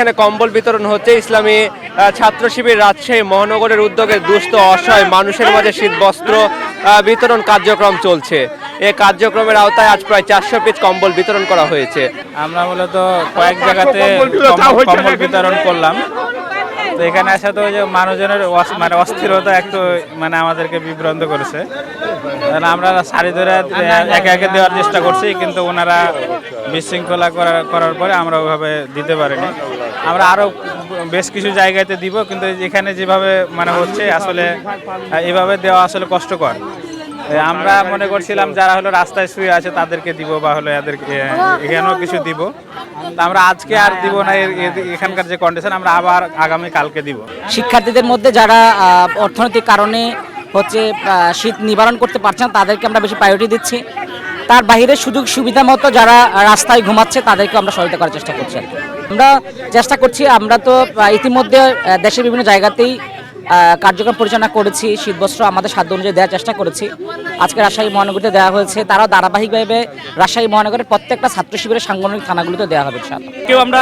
এখানে কম্বল বিতরণ হচ্ছে। ইসলামী ছাত্র শিবির রাজশাহী মহানগরের উদ্যোগে দুস্থ অসহায় মানুষের মাঝে শীত বস্ত্র বিতরণ কার্যক্রম চলছে। এই কার্যক্রমের আওতায় আজ প্রায় চারশো পিস কম্বল বিতরণ করা হয়েছে। আমরা মূলত কয়েক জায়গাতে কম্বল বিতরণ করলাম। তো এখানে আসা তো যে মানুষজনের মানে অস্থিরতা একটু মানে আমাদেরকে বিভ্রান্ত করেছে। কারণ আমরা সারি ধরে একে একে দেওয়ার চেষ্টা করছি কিন্তু ওনারা বিশৃঙ্খলা করার করার পরে আমরা ওইভাবে দিতে পারিনি। আমরা আরও বেশ কিছু জায়গাতে দিব, কিন্তু এখানে যেভাবে মানে হচ্ছে আসলে এভাবে দেওয়া আসলে কষ্টকর। আমরা মনে করছিলাম যারা হলো রাস্তায় শুয়ে আছে তাদেরকে দিব বা হলো এদেরকে এখানেও কিছু দিব। তা আমরা আজকে আর দিব না এখানকার যে কন্ডিশন আমরা আবার আগামী কালকে দিব। শিক্ষার্থীদের মধ্যে যারা অর্থনৈতিক কারণে হচ্ছে শীত নিবারণ করতে পারছে না, তাদেরকে আমরা বেশি প্রায়োরিটি দিচ্ছি। তার বাইরে সুযোগ সুবিধা মতো যারা রাস্তায় ঘুমাচ্ছে তাদেরকে আমরা সহায়তা করার চেষ্টা করছি। আমরা চেষ্টা করছি, আমরা তো ইতিমধ্যে দেশের বিভিন্ন জায়গাতেই কার্যক্রম পরিচালনা করেছি, শীতবস্ত্র আমাদের সাধ্য অনুযায়ী দেওয়ার চেষ্টা করেছি। আজকে রাজশাহী মহানগরীতে দেওয়া হয়েছে, তারাও ধারাবাহিকভাবে রাজশাহী মহানগরের প্রত্যেকটা ছাত্র শিবিরের সাংগঠনিক থানাগুলিতে দেওয়া হবে কেউ আমরা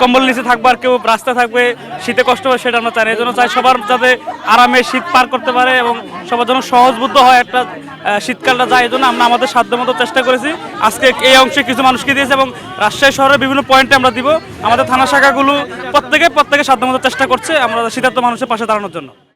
কম্বল নিচে থাকব আর কেউ রাস্তা থাকবে, শীতে কষ্ট হবে সেটা আমরা চাই এই জন্য চাই সবার যাতে আরামে শীত পার করতে পারে এবং সবার জন্য সহজবুদ্ধ হয় একটা শীতকালটা যায়। এই জন্য আমরা আমাদের সাধ্য মতো চেষ্টা করেছি। আজকে এই অংশে কিছু মানুষকে দিয়েছে এবং রাজশাহী শহরের বিভিন্ন পয়েন্টে আমরা দিব। আমাদের থানা শাখাগুলো প্রত্যেকে প্রত্যেকে সাধ্য মতো চেষ্টা করছে। আমরা শীতার্থ মানুষের পাশে দাঁড়ানোর জন্য।